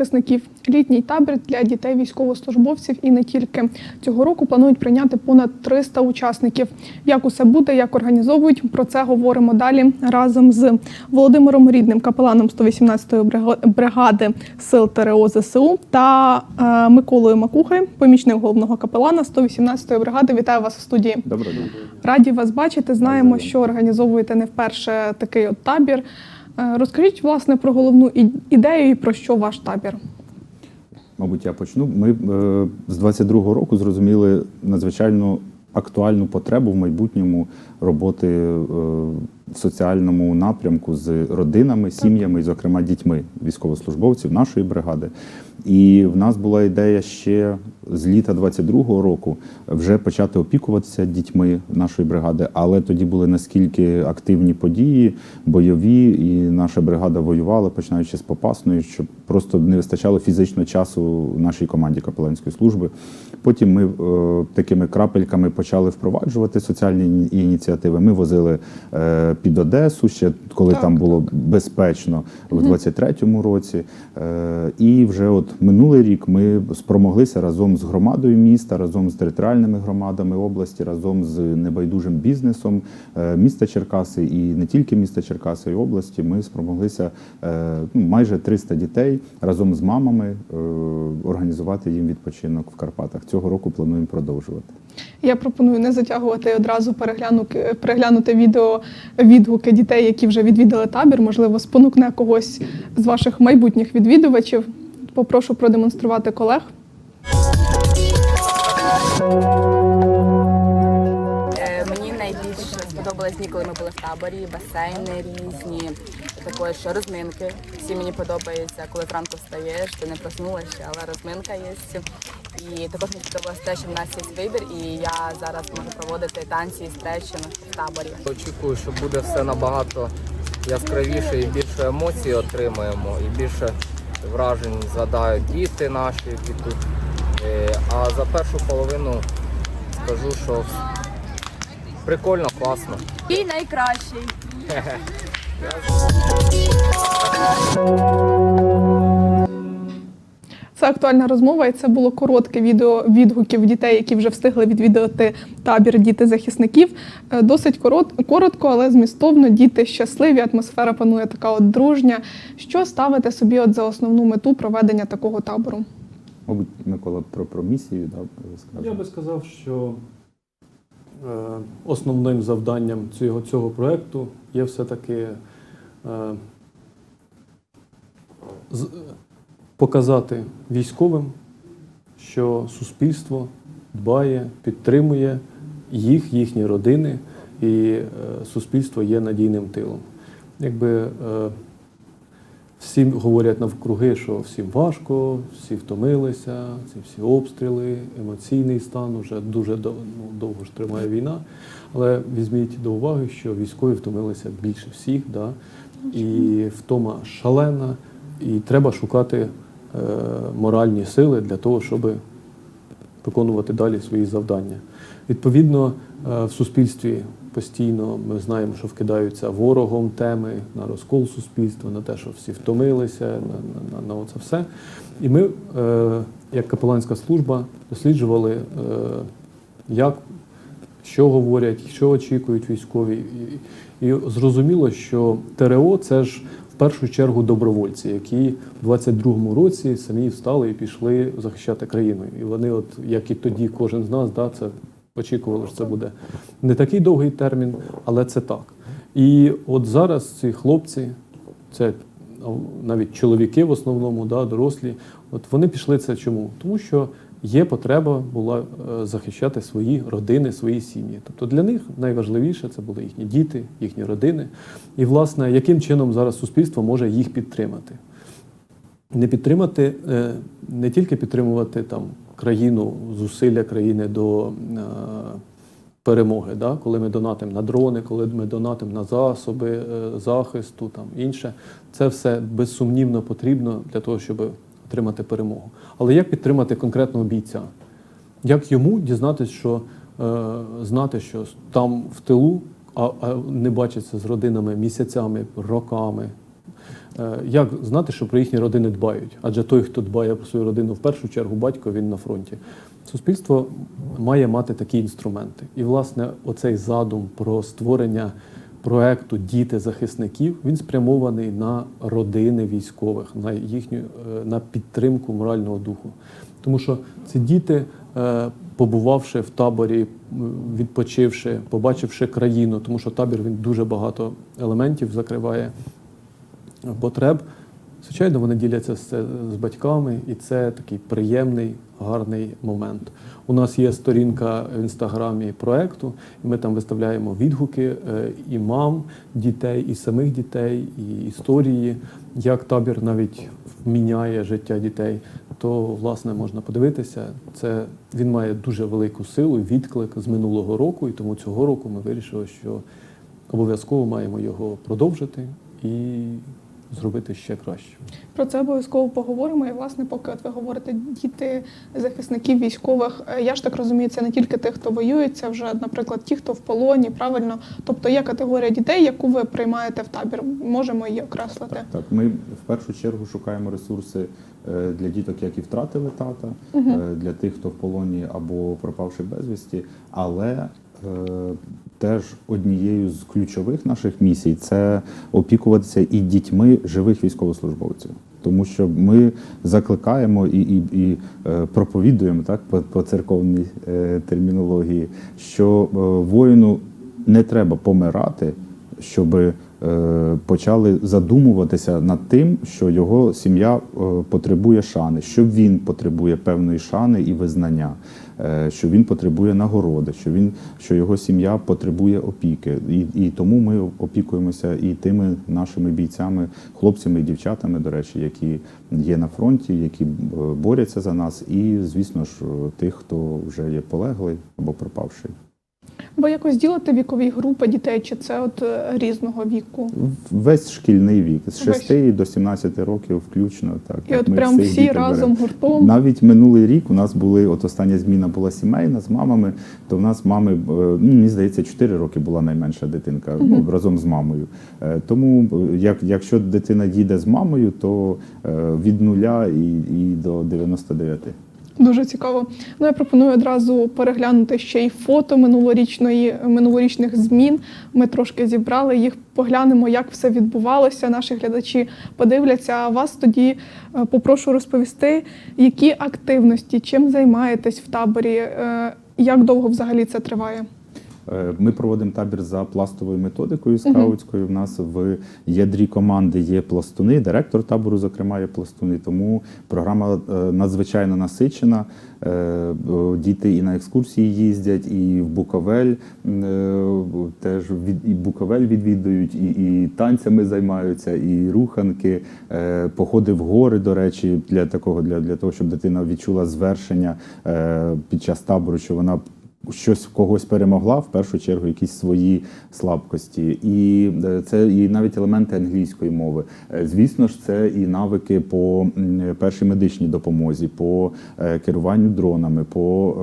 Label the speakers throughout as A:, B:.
A: захисників. Літній табір для дітей військовослужбовців і не тільки цього року планують прийняти понад 300 учасників. Як усе буде, як організовують, про це говоримо далі разом з Володимиром Рідним, капеланом 118-ї бригади сил ТРО ЗСУ та е, Миколою Макухою, помічник головного капелана 118-ї бригади. Вітаю вас у студії.
B: Доброго дня.
A: Раді вас бачити. Знаємо, що організовуєте не вперше такий от табір. Е, Розкажіть власне про головну ідею і про що ваш табір.
B: Мабуть, я почну. Ми е, з 22-го року зрозуміли надзвичайно актуальну потребу в майбутньому роботи е, в соціальному напрямку з родинами, сім'ями, і, зокрема дітьми військовослужбовців нашої бригади. І в нас була ідея ще з літа 22-го року вже почати опікуватися дітьми нашої бригади, але тоді були наскільки активні події, бойові, і наша бригада воювала, починаючи з Попасної, що просто не вистачало фізично часу нашій команді капеланської служби. Потім ми е, такими крапельками почали впроваджувати соціальні ініціативи. Ми возили е, під Одесу, ще коли
A: Так,
B: там було безпечно в 23-му році. Е, і вже от минулий рік ми спромоглися разом з громадою міста, разом з територіальними громадами області, разом з небайдужим бізнесом е, міста Черкаси і не тільки міста Черкаси і області. Ми спромоглися е, ну, майже 300 дітей разом з мамами організувати їм відпочинок в Карпатах. Цього року плануємо продовжувати.
A: Я пропоную не затягувати одразу перегляну, переглянути відео відгуки дітей, які вже відвідали табір. Можливо, спонукне когось з ваших майбутніх відвідувачів. Попрошу продемонструвати колег.
C: Е, Мені найбільше сподобались дні, коли ми були в таборі, басейни різні, також розминки. Всі мені подобається, коли зранку встаєш, ти не проснулася, але розминка є. І також мені сподобалось те, що в нас є вибір, і я зараз можу проводити танці і стретчинг в таборі.
D: Очікую, що буде все набагато яскравіше і більше емоцій отримаємо, і більше вражень згадають діти наші, які тут. Е, А за першу половину скажу, що прикольно, класно.
C: І найкращий.
A: Це актуальна розмова, і це було коротке відео відгуків дітей, які вже встигли відвідати табір діти захисників. Е, Досить корот, коротко, але змістовно. Діти щасливі, атмосфера панує така от дружня. Що ставите собі от за основну мету проведення такого табору?
B: Мабуть, Микола про, про місію да.
E: Я би сказав, що е, основним завданням цього, цього проєкту є все-таки е, показати військовим, що суспільство дбає, підтримує їх, їхні родини, і е, суспільство є надійним тилом. Якби е, всі говорять навкруги, що всім важко, всі втомилися, ці всі обстріли, емоційний стан вже дуже дов- ну, довго ж тримає війна. Але візьміть до уваги, що військові втомилися більше всіх, да? і втома шалена, і треба шукати моральні сили для того, щоб виконувати далі свої завдання. Відповідно, е, в суспільстві постійно ми знаємо, що вкидаються ворогом теми на розкол суспільства, на те, що всі втомилися, на, на, на, на оце все. І ми, е, як капеланська служба, досліджували, е, як, що говорять, що очікують військові. І, і зрозуміло, що ТРО це ж першу чергу добровольці, які в 22-му році самі встали і пішли захищати країну. І вони, от як і тоді, кожен з нас, да, це очікували, що це буде не такий довгий термін, але це так. І от зараз ці хлопці, це навіть чоловіки в основному, да, дорослі, от вони пішли це чому? Тому що є потреба була е, захищати свої родини, свої сім'ї. Тобто для них найважливіше це були їхні діти, їхні родини. І, власне, яким чином зараз суспільство може їх підтримати? не підтримати, е, не тільки підтримувати там країну, зусилля країни до е, перемоги, да? коли ми донатимо на дрони, коли ми донатимо на засоби захисту, там інше, це все безсумнівно потрібно для того, щоб отримати перемогу. Але як підтримати конкретного бійця? Як йому дізнатися, що е, знати, що там в тилу, а, а не бачиться з родинами місяцями, роками, Е, Як знати, що про їхні родини дбають? Адже той, хто дбає про свою родину в першу чергу, батько, він на фронті. Суспільство має мати такі інструменти. І, власне, оцей задум про створення проекту Діти захисників він спрямований на родини військових, на їхню е, на підтримку морального духу. Тому що ці діти, е, побувавши в таборі, відпочивши, побачивши країну, тому що табір він дуже багато елементів закриває потреб. Звичайно, вони діляться це з батьками, і це такий приємний, гарний момент. У нас є сторінка в інстаграмі проекту, і ми там виставляємо відгуки е, і мам, дітей, і самих дітей, і історії, як табір навіть міняє життя дітей. То власне можна подивитися. Це він має дуже велику силу, відклик з минулого року, і тому цього року ми вирішили, що обов'язково маємо його продовжити і зробити ще краще.
A: Про це обов'язково поговоримо. І власне, поки от ви говорите діти захисників військових, е, я ж так розумію, це не тільки тих, хто воює, це вже, наприклад, ті, хто в полоні, правильно. Тобто є категорія дітей, яку ви приймаєте в табір. Можемо її окреслити.
B: Так, так. Ми в першу чергу шукаємо ресурси е, для діток, які втратили тата, е, для тих, хто в полоні або пропавши безвісті. Але теж однією з ключових наших місій це опікуватися і дітьми живих військовослужбовців. Тому що ми закликаємо і, і, і е, проповідуємо так по, по церковній е, термінології, що е, воїну не треба помирати, щоб е, почали задумуватися над тим, що його сім'я е, потребує шани, що він потребує певної шани і визнання, е, що він потребує нагороди, що він що його сім'я потребує опіки. І, і тому ми опікуємося і тими нашими бійцями, хлопцями і дівчатами, до речі, які є на фронті, які боряться борються за нас, і звісно ж тих, хто вже є полеглий або пропавший.
A: Ви якось ділите вікові групи дітей, чи це от е, різного віку?
B: Весь шкільний вік з
A: Весь.
B: до 17 років включно. Так,
A: І от прям всі разом гуртом.
B: Навіть минулий рік у нас були, от остання зміна була сімейна з мамами, то в нас мами, е, ну, мені здається, 4 роки була найменша дитинка ну, разом з мамою. Е, Тому як, якщо дитина їде з мамою, то від нуля і, і до 99.
A: Дуже цікаво. Ну я пропоную одразу переглянути ще й фото минулорічної минулорічних змін. Ми трошки зібрали їх, поглянемо, як все відбувалося. Наші глядачі подивляться. А вас тоді е, попрошу розповісти, які активності, чим займаєтесь в таборі, е, як довго взагалі це триває?
B: Е, Ми проводимо табір за пластовою методикою скаутською. У нас в ядрі команди є пластуни, директор табору, зокрема, є пластуни. Тому програма е, надзвичайно насичена. Е, Діти і на екскурсії їздять, і в Буковель теж від і Буковель відвідують, і, і танцями займаються, і руханки, походи в гори, до речі, для такого, для, для того, щоб дитина відчула звершення під час табору, що вона щось в когось перемогла, в першу чергу якісь свої слабкості. І е, це і навіть елементи англійської мови. Е, Звісно ж, це і навики по першій медичній допомозі, по е, керуванню дронами, по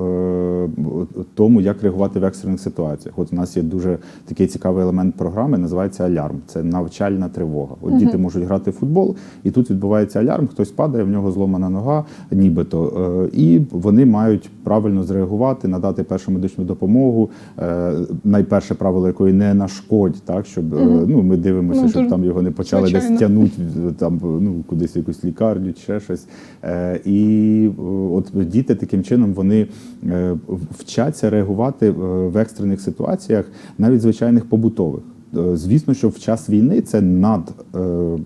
B: тому, як реагувати в екстрених ситуаціях. От у нас є дуже такий цікавий елемент програми, називається алярм. Це навчальна тривога. От діти можуть грати в футбол, і тут відбувається алярм, хтось падає, в нього зломана нога, нібито. І вони мають правильно зреагувати, надати першу медичну допомогу. Е, Найперше правило якої не нашкодь, так щоб угу. ну ми дивимося,
A: Ну,
B: щоб
A: дуже-
B: там його не почали
A: звичайно.
B: десь тягнути там ну кудись в якусь лікарню, чи ще щось. Е, І е, от діти таким чином вони е, вчаться реагувати е, в екстрених ситуаціях, навіть звичайних побутових. Е, Звісно, що в час війни це над е, е,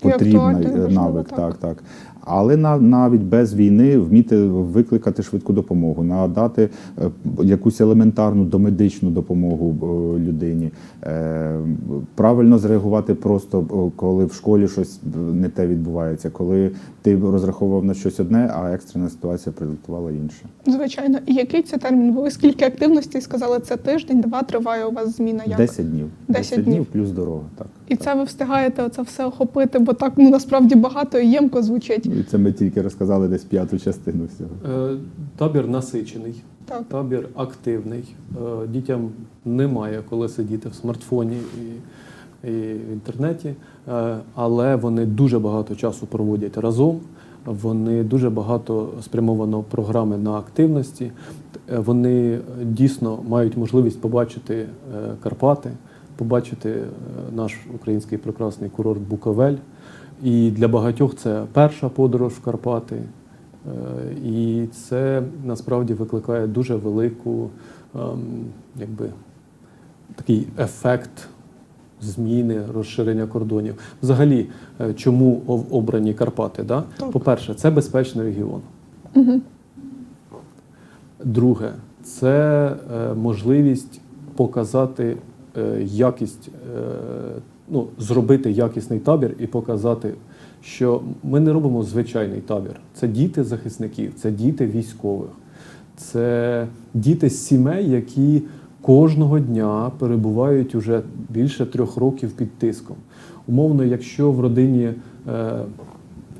B: потрібний
A: важливо,
B: навик.
A: так.
B: Так, так. Але на- навіть без війни вміти викликати швидку допомогу, надати е, якусь елементарну домедичну допомогу е, людині, е, правильно зреагувати просто, е, коли в школі щось е, не те відбувається, коли ти розраховував на щось одне, а екстрена ситуація продиктувала інше.
A: Звичайно, і який це термін? Ви скільки активностей сказали? Це тиждень, два триває у вас зміна? Як?
B: 10 днів.
A: 10 днів.
B: плюс дорога. Так.
A: І це ви встигаєте оце все охопити, бо так ну насправді багато і ємко звучить.
B: Ну, І це ми тільки розказали десь п'яту частину всього.
E: Е, Табір насичений,
A: Так.
E: табір активний. Е, Дітям немає коли сидіти в смартфоні і і в інтернеті, е, але вони дуже багато часу проводять разом. Вони дуже багато спрямовано програми на активності. Е, Вони е, дійсно мають можливість побачити е, Карпати, побачити е, наш український прекрасний курорт Буковель. І для багатьох це перша подорож в Карпати. Е, І це насправді викликає дуже велику, ем, якби такий ефект зміни, розширення кордонів. Взагалі, е, чому обрані Карпати? Да? По-перше, це безпечний регіон. Друге, це можливість показати якість, е, ну, зробити якісний табір і показати, що ми не робимо звичайний табір. Це діти захисників, це діти військових, це діти з сімей, які кожного дня перебувають уже більше трьох років під тиском. Умовно, якщо в родині е,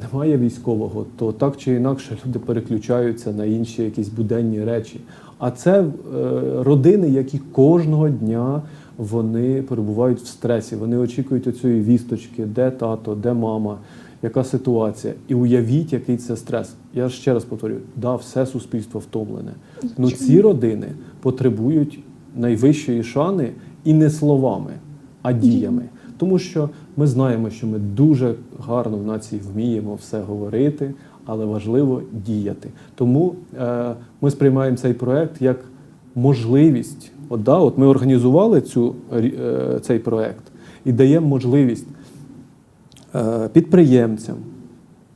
E: немає військового, то так чи інакше люди переключаються на інші якісь буденні речі. А це е, родини, які кожного дня вони перебувають в стресі. Вони очікують оцієї вісточки, де тато, де мама, яка ситуація. І уявіть, який це стрес. Я ще раз повторюю, да, все суспільство втомлене. Ну ці родини потребують найвищої шани і не словами, а діями. Тому що ми знаємо, що ми дуже гарно в нації вміємо все говорити, але важливо діяти. Тому е, ми сприймаємо цей проект як можливість. От, да, от ми організували цю, е, цей проект і даємо можливість е, підприємцям,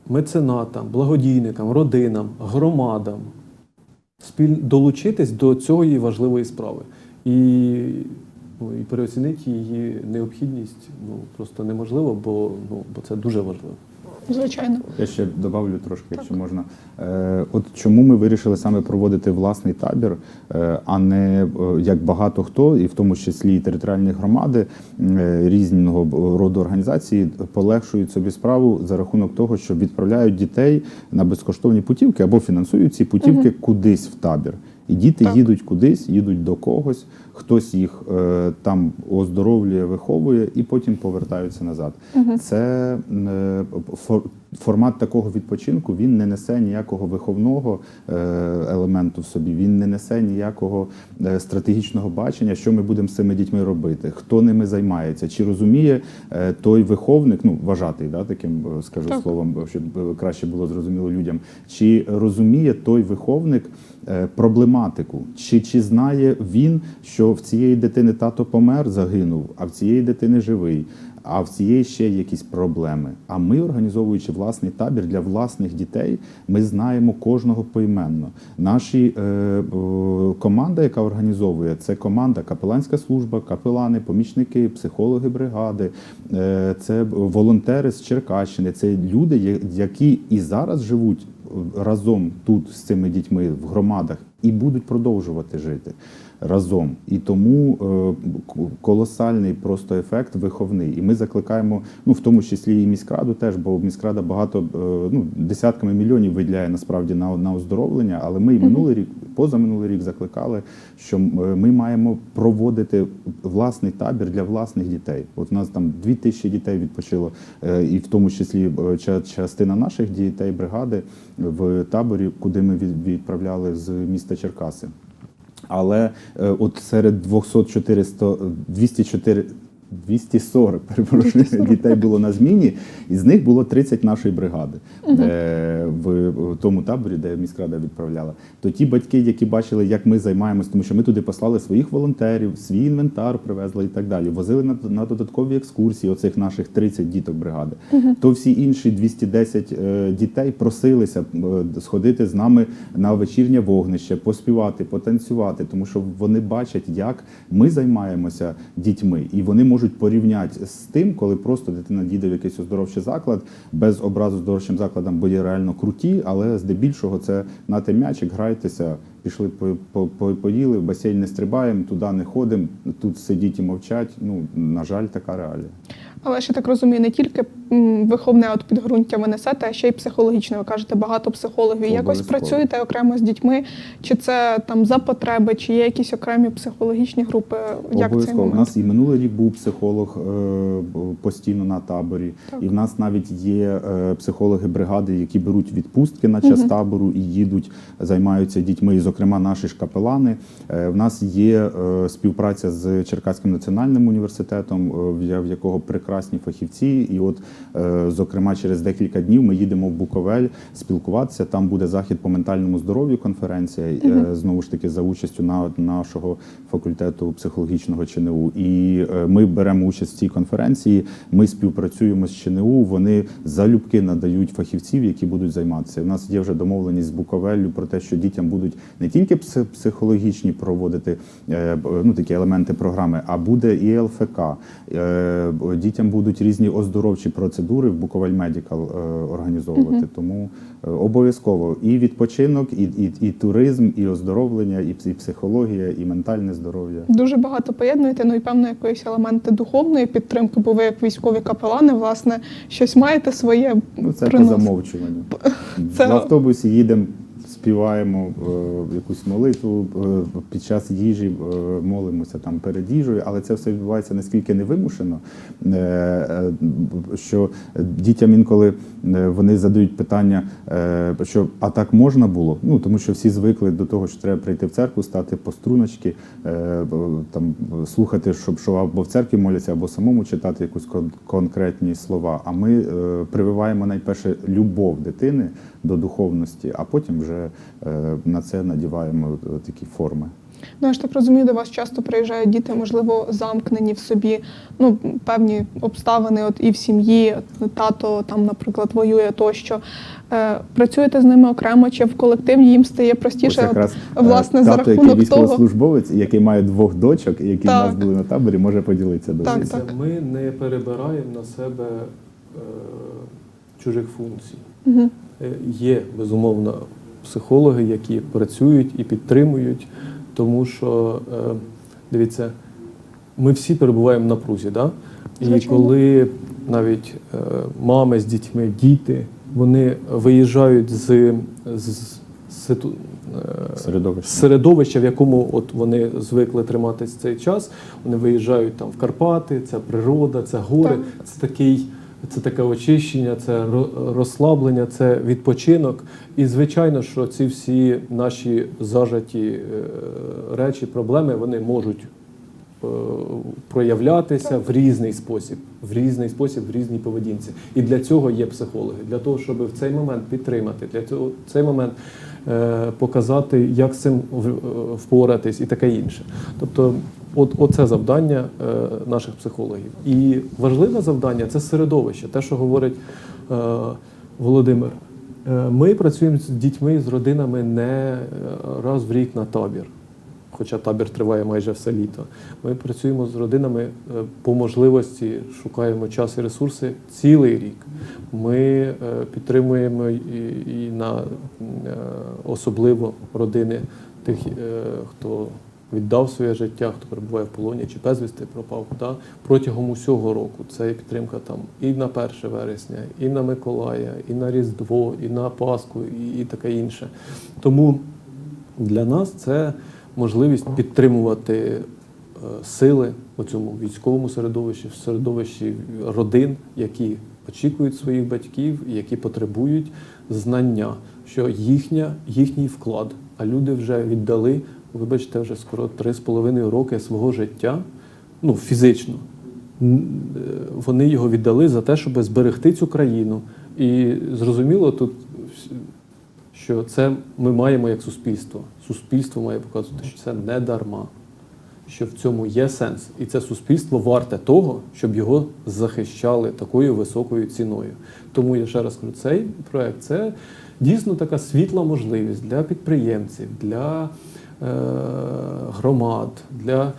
E: меценатам, благодійникам, родинам, громадам спіль... долучитись до цієї важливої справи. І, ну, і переоцінити її необхідність ну, просто неможливо, бо, ну, бо це дуже важливо.
A: Звичайно.
B: Я ще добавлю трошки, якщо можна. Е, от чому ми вирішили саме проводити власний табір, е, а не е, як багато хто, і в тому числі і територіальні громади різного роду організації полегшують собі справу за рахунок того, що відправляють дітей на безкоштовні путівки або фінансують ці путівки кудись в табір. І діти
A: Так.
B: їдуть кудись, їдуть до когось, хтось їх е, там оздоровлює, виховує і потім повертаються назад. Це е, фор- формат такого відпочинку він не несе ніякого виховного е, елементу в собі, він не несе ніякого е, стратегічного бачення, що ми будемо з цими дітьми робити, хто ними займається, чи розуміє е, той виховник, ну вважатий, да, таким скажу
A: Так.
B: словом, щоб краще було зрозуміло людям, чи розуміє той виховник проблематику, чи, чи знає він, що в цієї дитини тато помер, загинув, а в цієї дитини живий. А в цієї ще якісь проблеми. А ми, організовуючи власний табір для власних дітей, ми знаємо кожного поіменно. Наші е, е, команда, яка організовує, це команда капеланська служба, капелани, помічники, психологи бригади, е, це волонтери з Черкащини. Це люди, які і зараз живуть е, разом тут з цими дітьми в громадах і будуть продовжувати жити разом. І тому е, колосальний просто ефект виховний. І ми закликаємо, ну в тому числі і міськраду теж, бо міськрада багато е, ну десятками мільйонів виділяє насправді на, на оздоровлення. Але ми і минулий рік, позаминулий рік закликали, що е, ми маємо проводити власний табір для власних дітей. От у нас там дві тисячі дітей відпочило, і в тому числі ча- частина наших дітей бригади в таборі, куди ми від- відправляли з міста Черкаси. Але е, от серед 200 400, 204, 240, перепрошую,
A: 240.
B: дітей було на зміні, і з них було 30 нашої бригади е, в, в тому таборі, де міськрада відправляла. То ті батьки, які бачили, як ми займаємось, тому що ми туди послали своїх волонтерів, свій інвентар привезли і так далі. Возили на, на додаткові екскурсії оцих наших 30 діток бригади. То всі інші 210 е, дітей просилися е, сходити з нами на вечірнє вогнище, поспівати, потанцювати, тому що вони бачать, як ми займаємося дітьми, і вони можуть порівняти з тим, коли просто дитина їде в якийсь оздоровчий заклад без образу здоровчим закладам, бо реально круті, але здебільшого це нате м'ячик, грайтеся. Пішли по, по, по- поїли, в басейн не стрибаємо, туди не ходимо, тут сидіть і мовчать. Ну на жаль, така реалія.
A: Але ж я так розумію, не тільки м, виховне от підґрунтя ви несете, а ще й психологічне. Ви кажете, багато психологів. Якось
B: Обов'язково.
A: працюєте окремо з дітьми, чи це там за потреби, чи є якісь окремі психологічні групи? Як цей
B: Обов'язково. У
A: момент?
B: нас і минулий рік був психолог е, постійно на таборі,
A: Так.
B: і в нас навіть є е, психологи бригади, які беруть відпустки на час табору і їдуть, займаються дітьми. І, зокрема, наші ж капелани. Е, В нас є е, співпраця з Черкаським національним університетом, е, в я- в якого прекрасні фахівці. І от, е, зокрема, через декілька днів ми їдемо в Буковель спілкуватися. Там буде захід по ментальному здоров'ю. Конференція е, знову ж таки за участю на нашого факультету психологічного ЧНУ. І е, ми беремо участь в цій конференції. Ми співпрацюємо з ЧНУ. Вони залюбки надають фахівців, які будуть займатися. У нас є вже домовленість з Буковеллю про те, що дітям будуть не тільки психологічні проводити ну, такі елементи програми, а буде і ЛФК. Б- Дітям будуть різні оздоровчі процедури в Буковель Медікал е, організовувати. Тому е, обов'язково і відпочинок, і, і, і туризм, і оздоровлення, і, і психологія, і ментальне здоров'я.
A: Дуже багато поєднуєте, ну і певно якоїсь елементи духовної підтримки, бо ви як військові капелани, власне, щось маєте своє
B: Ну, це по
A: принос-
B: замовчуванню.
A: Це-
B: В автобусі їдемо, співаємо е, якусь молитву е, під час їжі, е, молимося там перед їжею, але це все відбувається наскільки невимушено, що дітям інколи вони задають питання, що а так можна було? Ну тому що всі звикли до того, що треба прийти в церкву, стати по струночки, там слухати, щоб що або в церкві моляться, або самому читати якусь кон- конкретні слова. А ми прививаємо найперше любов дитини до духовності, а потім вже на це надіваємо е, такі форми.
A: Ну, я ж так розумію, до вас часто приїжджають діти, можливо, замкнені в собі, ну, певні обставини от, і в сім'ї, тато там, наприклад, воює тощо. Е, працюєте з ними окремо чи в колективі їм стає простіше,
B: Ось якраз
A: от, власне,
B: е,
A: за
B: тато, який
A: рахунок того.
B: військовослужбовець, який має двох дочок, які в нас були на таборі, може поділитися до
A: Так, так.
E: Ми не перебираємо на себе е, чужих функцій.
A: Мгм.
E: Е, Є, безумовно, психологи, які працюють і підтримують, тому що, е, дивіться, ми всі перебуваємо в напрузі. Да? І коли навіть е, мами з дітьми, діти, вони виїжджають з, з, ситу- е,
B: Середовище.
E: середовище, в якому от вони звикли триматись цей час. Вони виїжджають там в Карпати, це природа, це гори,
A: Так.
E: це такий. Це таке очищення, це розслаблення, це відпочинок. І звичайно, що ці всі наші зажаті е, речі, проблеми, вони можуть е, проявлятися в різний спосіб, в різний спосіб, в різній поведінці. І для цього є психологи, для того, щоб в цей момент підтримати, для цього в цей момент е, показати, як з цим впоратись і таке інше. Тобто, от, оце завдання е, наших психологів. І важливе завдання це середовище, те, що говорить е, Володимир. Е, Ми працюємо з дітьми, з родинами не раз в рік на табір хоча табір триває майже все літо. Ми працюємо з родинами по можливості, шукаємо час і ресурси цілий рік. Ми підтримуємо і, на особливо родини тих, хто віддав своє життя, хто перебуває в полоні чи безвісти пропав. Да? Протягом усього року це є підтримка там і на 1 вересня, і на Миколая, і на Різдво, і на Пасху, і, і таке інше. Тому для нас це можливість підтримувати е, сили у цьому військовому середовищі, в середовищі родин, які очікують своїх батьків, які потребують знання, що їхня, їхній вклад, а люди вже віддали, вибачте, вже скоро 3,5 роки свого життя, ну фізично. Е, Вони його віддали за те, щоб зберегти цю країну. І зрозуміло тут що це ми маємо як суспільство. Суспільство має показувати, що це не дарма, що в цьому є сенс. І це суспільство варте того, щоб його захищали такою високою ціною. Тому я ще раз кажу, цей проект це дійсно така світла можливість для підприємців, для громад, для е,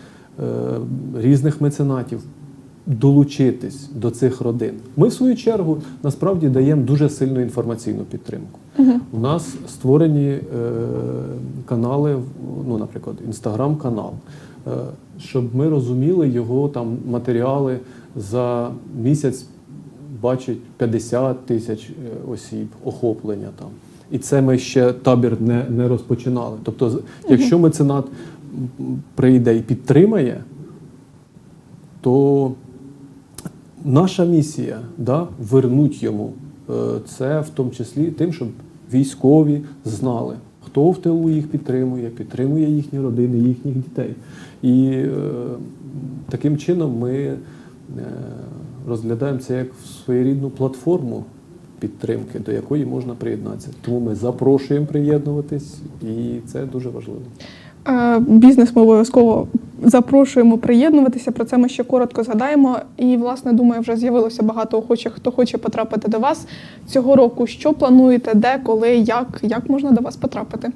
E: різних меценатів долучитись до цих родин. Ми, в свою чергу, насправді даємо дуже сильну інформаційну підтримку. У нас створені е, канали, ну, наприклад, інстаграм-канал, е, щоб ми розуміли його там матеріали за місяць бачить 50 тисяч е, осіб, охоплення там. І це ми ще табір не, не розпочинали. Тобто, якщо меценат прийде і підтримає, то наша місія да, вернуть йому е, це в тому числі тим, щоб військові знали, хто в тилу їх підтримує, підтримує їхні родини, їхніх дітей. І е, таким чином ми е, розглядаємо це як своєрідну платформу підтримки, до якої можна приєднатися. Тому ми запрошуємо приєднуватись, і це дуже важливо.
A: Е, Бізнес ми обов'язково запрошуємо приєднуватися. Про це ми ще коротко згадаємо. І, власне, думаю, вже з'явилося багато охочих, хто хоче потрапити до вас цього року. Що плануєте, де, коли, як, як можна до вас потрапити?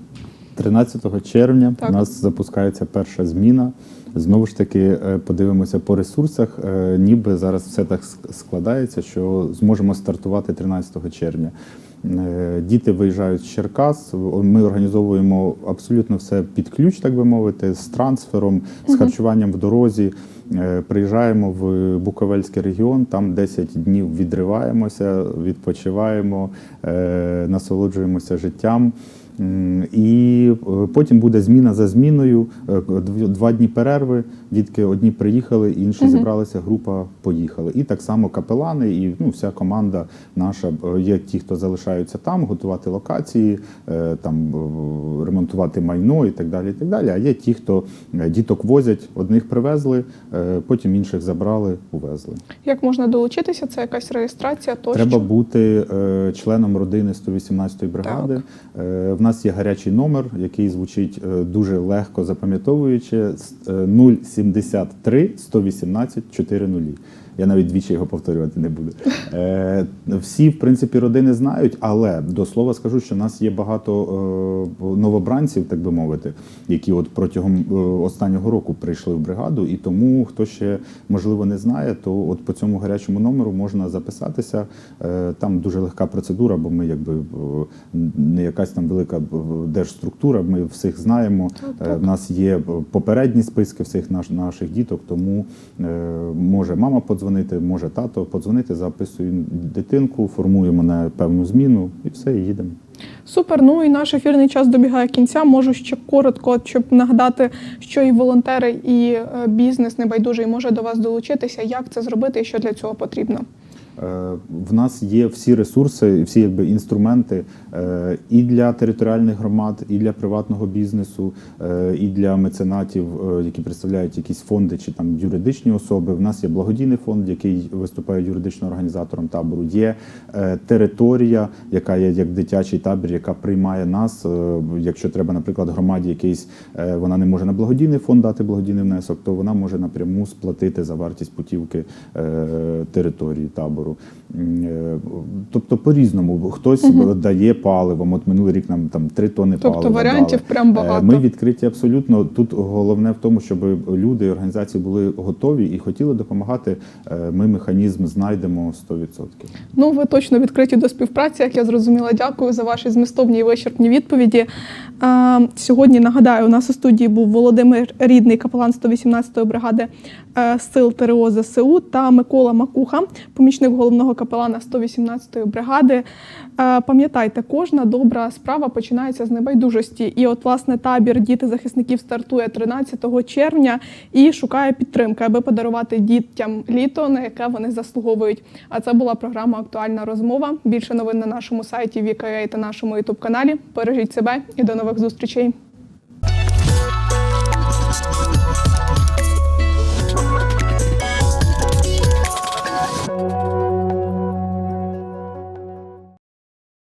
B: 13 червня
A: Так.
B: у нас запускається перша зміна. Знову ж таки, е, подивимося по ресурсах. Е, Ніби зараз все так складається, що зможемо стартувати 13 червня. Е, Діти виїжджають з Черкас. Ми організовуємо абсолютно все під ключ, так би мовити, з трансфером, з харчуванням в дорозі. Приїжджаємо в Буковельський регіон, там 10 днів відриваємося, відпочиваємо, насолоджуємося життям. І е, потім буде зміна за зміною. е, Два дні перерви. Дітки одні приїхали, інші зібралися, група поїхали. І так само капелани, і ну, вся команда наша є ті, хто залишаються там, готувати локації, е, там ремонтувати майно і так далі. І так далі. А є ті, хто діток возять, одних привезли, потім інших забрали, увезли.
A: Як можна долучитися? Це якась реєстрація тощо?
B: Треба бути членом родини 118-ї бригади. В нас є гарячий номер, який звучить е, дуже легко запам'ятовуючи е, 073 118 400. Я навіть двічі його повторювати не буду. Е, всі, в принципі, родини знають, але до слова скажу, що в нас є багато е, новобранців, так би мовити, які от протягом е, останнього року прийшли в бригаду, і тому хто ще можливо не знає, то от по цьому гарячому номеру можна записатися. Е, Там дуже легка процедура, бо ми якби е, не якась там велика е, держструктура. Ми всіх знаємо. Е, В нас є попередні списки всіх наш, наших діток, тому е, може мама подзвонити, може тато подзвонити, записую дитинку, формуємо на певну зміну і все, і їдемо.
A: Супер. Ну і наш ефірний час добігає кінця. Можу ще коротко, щоб нагадати, що і волонтери, і е, бізнес небайдужий може до вас долучитися. Як це зробити і що для цього потрібно?
B: Е, В нас є всі ресурси, всі якби інструменти е, і для територіальних громад, і для приватного бізнесу, е, і для меценатів, які представляють якісь фонди чи там юридичні особи. В нас є благодійний фонд, який виступає юридичним організатором табору. Є територія, яка є як дитячий табір, яка приймає нас. Якщо треба, наприклад, громаді якийсь вона не може на благодійний фонд дати благодійний внесок, то вона може напряму сплатити за вартість путівки території табору. М, е, Тобто по-різному. Хтось дає паливом. От минулий рік нам там три тони
A: Тобто
B: палива
A: варіантів
B: дали.
A: прям
B: Е,
A: багато.
B: Ми відкриті абсолютно. Тут головне в тому, щоб люди і організації були готові і хотіли допомагати. Е, Ми механізм знайдемо 100%.
A: Ну, ви точно відкриті до співпраці, як я зрозуміла. Дякую за ваші змістовні і вичерпні відповіді. Сьогодні нагадаю, у нас у студії був Володимир Рідний, капелан 118-ї бригади сил ТРО ЗСУ та Микола Макуха, помічник головного капелана 118-ї бригади. Е, Пам'ятайте, кожна добра справа починається з небайдужості. І, от, власне, табір діти захисників стартує 13 червня і шукає підтримки, аби подарувати дітям літо, на яке вони заслуговують. А це була програма Актуальна розмова. Більше новин на нашому сайті VKA та нашому ютуб каналі. Бережіть себе і до нових зустрічей.